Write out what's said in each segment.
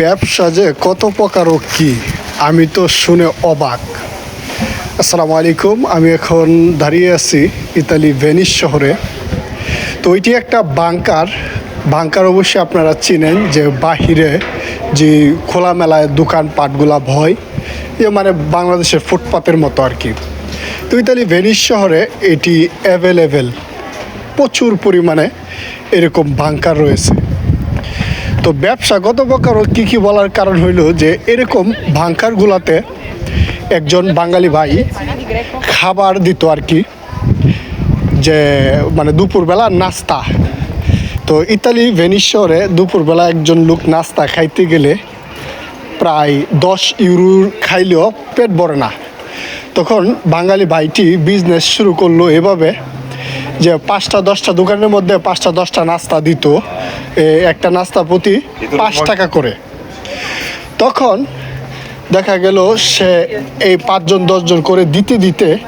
ব্যবসা যে কত প্রকার ও কি, আমি তো শুনে অবাক। আসসালামু আলাইকুম, আমি এখন দাঁড়িয়ে আছি ইতালি ভেনিস শহরে। তো ওইটি একটা বাংকার। বাংকার অবশ্যই আপনারা চিনেন যে বাহিরে যে খোলামেলায় দোকানপাটগুলা ভয়, এ মানে বাংলাদেশের ফুটপাতের মতো আর কি। তো ইতালি ভেনিস শহরে এটি অ্যাভেলেবেল প্রচুর পরিমাণে এরকম বাংকার রয়েছে। তো ব্যবসাগত প্রকার কী কী বলার কারণ হইল যে এরকম ভাঙ্কারগুলাতে একজন বাঙালি ভাই খাবার দিত আর কি, যে মানে দুপুরবেলা নাস্তা। তো ইতালি ভেনিস শহরে দুপুরবেলা একজন লোক নাস্তা খাইতে গেলে প্রায় দশ ইউরোর খাইলেও পেট ভরে না। তখন বাঙালি ভাইটি বিজনেস শুরু করল এভাবে যে পাঁচটা দশটা দোকানের মধ্যে পাঁচটা দশটা নাস্তা দিত। এ, একটা নাস্তা প্রতি পাঁচ টাকা করে। তখন দেখা গেল সে এই পাঁচজন দশজন করে দিতে দিতে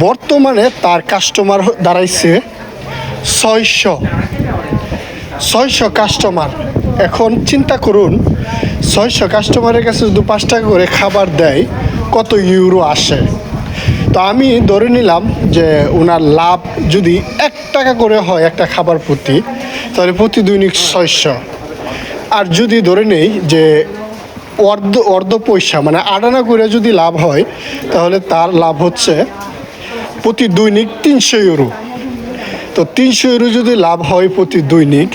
বর্তমানে তার কাস্টমার দাঁড়াইছে ছয়শো। ছয়শো কাস্টমার এখন চিন্তা করুন ছয়শো কাস্টমারের কাছে যদি পাঁচ টাকা করে খাবার দেয় কত ইউরো আসে? তো আমি ধরে নিলাম যে ওনার লাভ যদি এক টাকা করে হয় একটা খাবার প্রতি, তাহলে প্রতি দৈনিক ছয়শো। আর যদি ধরে নেই যে অর্ধ অর্ধ পয়সা মানে আটানা করে যদি লাভ হয়, তাহলে তার লাভ হচ্ছে প্রতি দৈনিক তিনশো ইউরো। তো তিনশো ইউরো যদি লাভ হয় প্রতি দৈনিক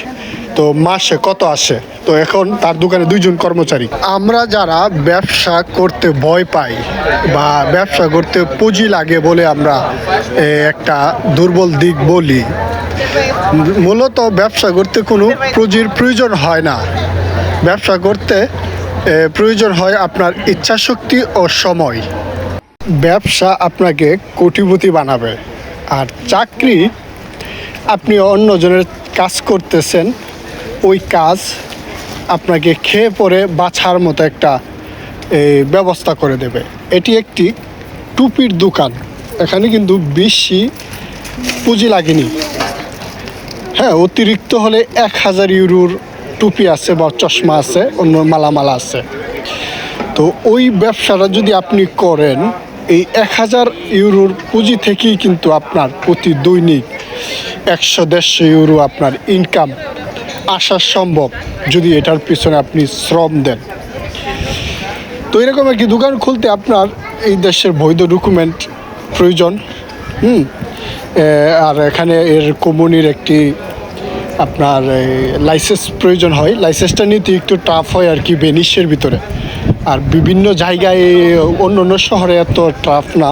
তো মাসে কত আসে? তো এখন তার দোকানে দুইজন কর্মচারী। আমরা যারা ব্যবসা করতে ভয় পাই বা ব্যবসা করতে পুঁজি লাগে বলে আমরা একটা দুর্বল দিক বলি, মূলত ব্যবসা করতে কোনো পুঁজির প্রয়োজন হয় না। ব্যবসা করতে প্রয়োজন হয় আপনার ইচ্ছাশক্তি ও সময়। ব্যবসা আপনাকে কোটিপতি বানাবে। আর চাকরি, আপনি অন্যজনের কাজ করতেছেন ওই কাজ আপনাকে খেয়ে পরে বাছার মতো একটা এই, ব্যবস্থা করে দেবে। এটি একটি টুপির দোকান। এখানে কিন্তু বেশি পুঁজি লাগেনি। হ্যাঁ অতিরিক্ত হলে এক হাজার ইউরোর টুপি আছে বা চশমা আছে অন্য মালামাল আছে। তো ওই ব্যবসাটা যদি আপনি করেন এই এক হাজার ইউরোর পুঁজি থেকেই কিন্তু আপনার প্রতি দৈনিক একশো দেড়শো ইউরো আপনার ইনকাম আসা সম্ভব যদি এটার পিছনে আপনি শ্রম দেন। তো এরকম একটি দোকান খুলতে আপনার এই দেশের বৈধ ডকুমেন্ট প্রয়োজন। হুম আর এখানে এর কমুনির একটি আপনার লাইসেন্স প্রয়োজন হয়। লাইসেন্সটা নিতে একটু টাফ হয় আর কি বেনিশের ভিতরে। আর বিভিন্ন জায়গায় অন্য অন্য শহরে এত টাফ না।